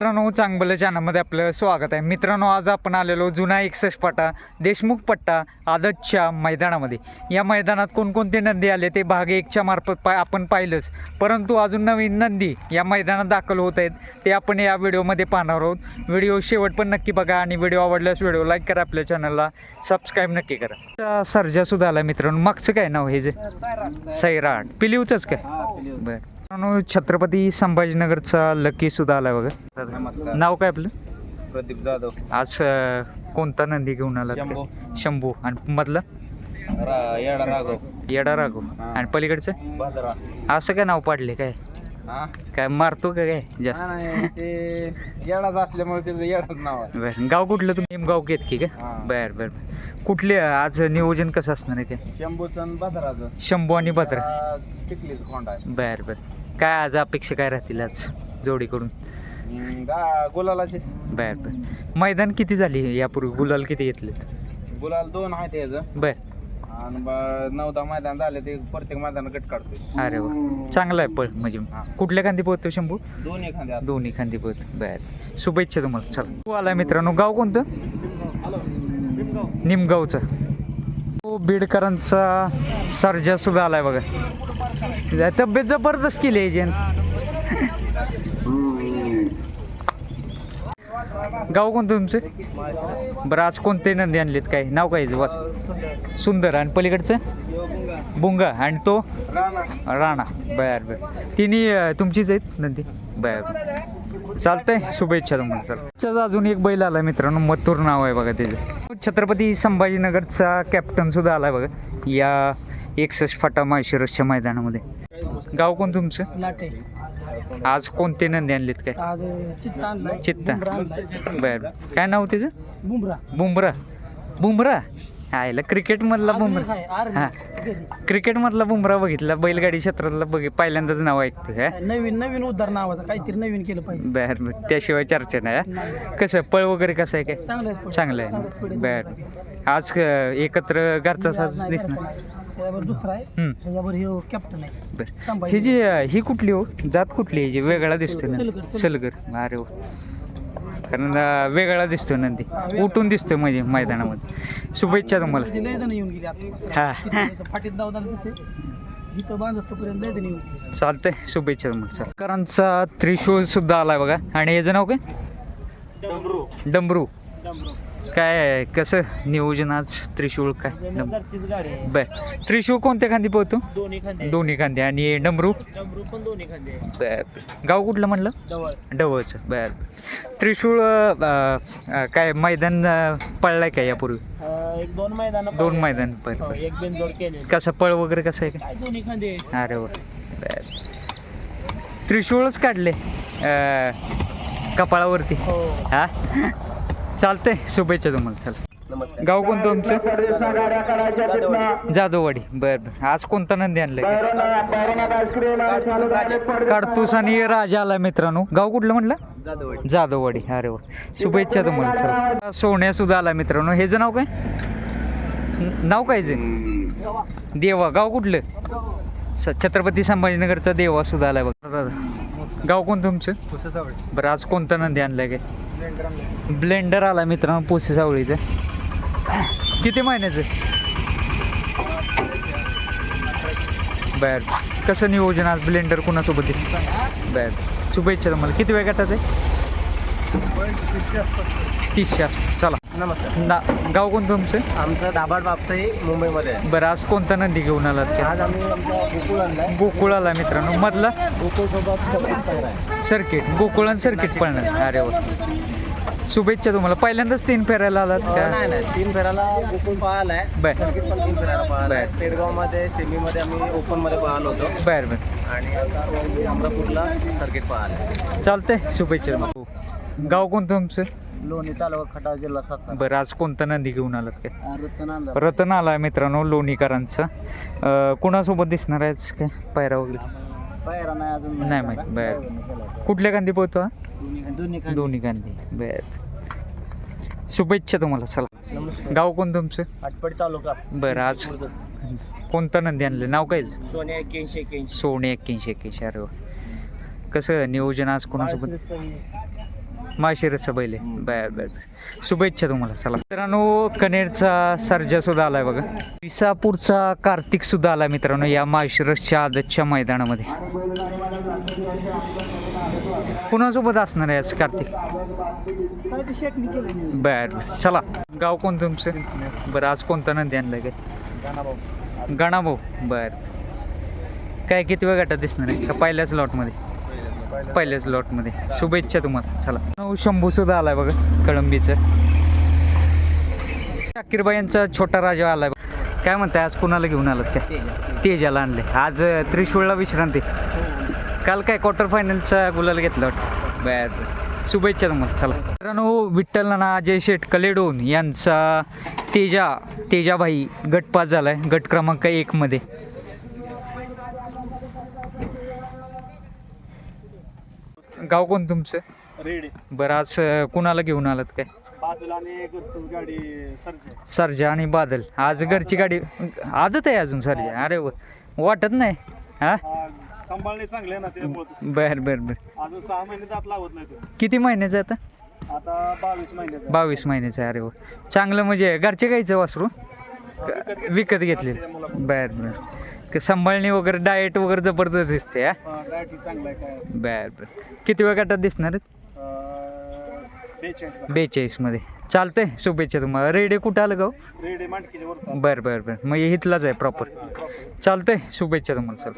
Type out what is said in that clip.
मित्रांनो चांगलं चॅनलमध्ये आपलं स्वागत आहे. मित्रांनो आज आपण आलेलो जुना एकसष्ट पट्टा देशमुख पट्टा आदतच्या मैदानामध्ये. या मैदानात कोणकोणते नंदी आले ते भाग एकच्या मार्फत पाय आपण पाहिलंच. परंतु अजून नवीन नंदी या मैदानात दाखल होत आहेत ते आपण या व्हिडिओमध्ये पाहणार आहोत. व्हिडिओ शेवट पण नक्की बघा आणि व्हिडिओ आवडल्यास व्हिडिओ लाईक करा आपल्या चॅनलला सबस्क्राईब नक्की करा. सर्जा सुद्धा आला मित्रांनो. मागचं काय नाव हे जे? सैराट. पिलीवचंच काय? बरं. छत्रपती संभाजीनगरचा लकी सुद्धा आलाय बघा. नमस्कार. नाव काय आपलं? प्रदीप जाधव. आज कोणता नंदी घेऊन आला शंभू. आणि मधला? येडा राघव. येडा राघव. आणि पलीकडचं? असं काय नाव पाडले काय? काय मारतो का काय जास्त? ते येडाच असल्यामुळे त्याचं येडाच नाव बर. गाव कुठलं तुम्ही? गाव घेत की? का. बर बर कुठले आज नियोजन कसं असणार आहे काय शंभूचं आणि भद्राचं. शंभू आणि भद्रा. टिकलीच खोंड आहे. बर बर. काय आज अपेक्षा काय राहतील आज जोडीकडून? गुलालाचे. बर बर. मैदान किती झाली यापूर्वी? गुलाल किती घेतले गुलाल दोन आहेत त्याचं बर. आणि ब- नऊ दहा मैदान झाले ते प्रत्येक मैदान गट काढतोय. अरे वा. चांगला आहे पळ म्हणजे हा. कुठल्या खांदी पोहतो शंभू? दोन एखाद्या दोन्ही खांदी पोहतो बर. शुभेच्छा तुम्हाला. चला. तू आला मित्रांनो. गाव कोणतं? निमगावचं. तो बीडकरांचा सर्जा सुद्धा आलाय बघा. तुझा तब्येत जबरदस्त केली आहे जन. गाव कोणतं तुमचं? बरं आज कोणते नंदी आणलेत काय? नाव काय याचं? वास सुंदर. आणि पलीकडचं? बुंगा. आणि तो? राणा. बर बर. तिन्ही तुमचीच आहेत नंदी? बर चालतंय. शुभेच्छा तुम्हाला. चल. अजून एक बैल आला मित्रांनो. मथुर नाव आहे बघा त्याचं. छत्रपती संभाजीनगरचा कॅप्टन सुद्धा आहे बघा. या एकसष्ट फाटा माहेश्वरच्या मैदानामध्ये. गाव कोण तुमचं? लाटे. आज कोणते नंदी आणलेत काय? आज चित्ता आणलाय चित्ता. बुमरा आणलाय. बर. काय नाव त्याचं? बुमरा. बुमरा. बुमरा? आयला क्रिकेट मधला बुमरा. हा. क्रिकेट मधला बुमरा बघितला बैलगाडी क्षेत्रातला बघ पहिल्यांदाच नाव ऐकतो हा? नवीन नवीन उद्धार नावाचं काहीतरी नवीन केलं पाहिजे. बर बर. त्याशिवाय चर्चा नाही हा? नाही. कसं पळ वगैरे कसं आहे काय? चांगलं आहे. चांगलं. बर. आज अं, एकत्र घरचा साज दिसणार. त्याच्यावर दुसरा आहे. हम्म, त्याच्यावर हे कॅप्टन आहे. बर. ही संभाजी जी ही कुठली हो? जात कुठली आहे? जी वेगळा दिसतो ना सलगर, अरे हो कारण अं, वेगळा दिसतो नंदी. हा, वेगळा. उठून दिसतोय म्हणजे मैदानामध्ये. शुभेच्छा तुम्हाला. ते लय जण येऊन गेले हा. आता फाटीत दाव झालं तिथे इथं बांधस्तोपर्यंत लय जण येऊन गेले. चालतंय. शुभेच्छा तुम्हाला. चला. करांचा त्रिशूळ सुद्धा आलाय बघा. आणि याचं नाव काय? डमरू. काय कसं नियोजन आज? त्रिशूळ काय? आहे. बर. त्रिशूळ कोणत्या खांदी पोहतो दोन्ही खांदे आणि डमरू? डमरू पण दोन्ही खांदे बर. गाव कुठलं म्हणलं? डवळचं. बर. त्रिशूळ काय मैदान पळलाय का यापूर्वी? दोन मैदान दोन मैदान बर कसं पळ वगैरे कसं आहे? काय अरे वा. बर. त्रिशूळच काढले कपाळावरती. हो. हा? चालतंय शुभेच्छा तुम्हाला चला. नमस्कार. गाव कोणतं तुमचं? जाधववाडी. बर बर. आज कोणता नंदी आणलाय? काडतूस आणि राजा आला मित्रांनो. गाव कुठलं म्हटलं? जाधव जाधववाडी. अरे वा. शुभेच्छा तुम्हाला चला. सोन्या सुद्धा आला मित्रांनो. ह्याचं नाव काय? नाव काय जे देवा. गाव कुठलं? छत्रपती संभाजीनगरचा देवा सुद्धा आलाय बघा. दादा. गाव कोण तुमचं? बरं आज कोणता नंदी आणलाय काय? ब्लेंडर आला मित्रांनो पोसे सावळीचं. किती महिन्याचं? बर. कसं नियोजन आज ब्लेंडर कुणासोबत बर. शुभेच्छा तुम्हाला. किती वेळ गटात आहे तीसशे चला. नमस्कार. ना गाव कोणतं तुमचं? आमचं दाभाड बापसाही मुंबईमध्ये आहे. बरं आज कोणता नंदी घेऊन आलात? आज आम्ही आमचा गोकुळ आणलाय गोकुळ आला मित्रांनो. मधला? गोकुळ सोबत सर्किट गोकुळ आणि सर्किट पळणार. अरे वा. शुभेच्छा तुम्हाला. पहिल्यांदाच तीन फेरायला आलात नाही का? नाही तीन फेराला गोकुळ पाहिलाय बर. सर्किट पण तीन. पेडगावमध्ये सेमीमध्ये आम्ही ओपनमध्ये पाहिलो होतो. बर बर. आणि आता अमरापूरला सर्किट चालतंय. शुभेच्छा. गाव कोणतं तुमचं? लोणी तालुका खटाव जिल्हा सातारा. बरं आज कोणता नंदी घेऊन आलात काय? रत्नांदा रतन आला मित्रांनो लोणीकरांचा. अं, कुणासोबत दिसणार आहेच काय? पायरा वगैरे? पायरा नाही अजून नाही माहीत, बर. कुठल्या गांधी पोहतो हा? दोन्ही दोन्ही गांधी. बर. शुभेच्छा तुम्हाला चला. नमस्कार. गाव कोण तुमचं? आटपाडी तालुका. बरं आज कोणता नंदी आणलं? नाव काय? सोन्या एक्क्याऐंशी एक्क्याऐंशी. सोने एक्क्याऐंशी एक्क्याऐंशी. अरे वा. कसं नियोजन आज कोणासोबत? माशिरसचा बैल. आहे बर बर. शुभेच्छा तुम्हाला चला. मित्रांनो कनेरचा सर्जा सुद्धा आलाय बघा. विसापूरचा कार्तिक सुद्धा आलाय मित्रांनो या माशिरसच्या आदतच्या मैदानामध्ये. कुणासोबत असणार आहे आज कार्तिक? बर. चला. गाव कोण तुमचं? बरं आज कोणता नंदी आणलाय काय? गणाभाऊ. बर. काय किती वेळ गटात दिसणार आहे? का पहिल्याच लॉटमध्ये पहिल्याच लॉटमध्ये शुभेच्छा तुम्हाला. चला. नऊ शंभू सुद्धा आलाय बघा कळंबीचं. शाकीरबाई यांचा छोटा राजा आलाय. काय म्हणताय आज कुणाला घेऊन आलात काय? तेजाला आणले. आज त्रिशूळला विश्रांती. काल काय क्वार्टर फायनलचा गुलाल घेतला वाटतं? बर. शुभेच्छा तुम्हाला. चला. मित्रांनो विठ्ठल नाना अजय शेठ कलेडोन यांचा तेजा तेजाभाई गट पास झालाय. गट क्रमांक एकमध्ये गाव कोण तुमचं? रेडी. बरं आज अं, कुणाला घेऊन आलात काय? बाजूला आणि घरचीच गाडी सर्ज. सरजा आणि बादल. आज घरची गाडी आदत आहे अजून सरजा. अरे व वाटत नाही. हा? सांभाळणे चांगले ना त्यामुळे बर बर बर. अजून सहा महिने दात लावत नाही तो. किती महिन्याचं आता? आता बावीस महिन्याचा बावीस महिन्याचं आहे, अरे वा. चांगलं म्हणजे घरचे गाईचं वासरू? विकत घेतले बर बर. क- सांभाळणी वगैरे डाएट वगैरे जबरदस्त दिसते हा? डायट चांगला आहे काय? बर बर. किती वेळ गटात दिसणार आहेत? बेचाळीस बेचाळीसमध्ये चालतंय शुभेच्छा तुम्हाला. रेडे कुठं आलं गाव रेडी मांडकीच्या वर बर बर बर. मग इथलाच आहे प्रॉपर चालतंय शुभेच्छा तुम्हाला सर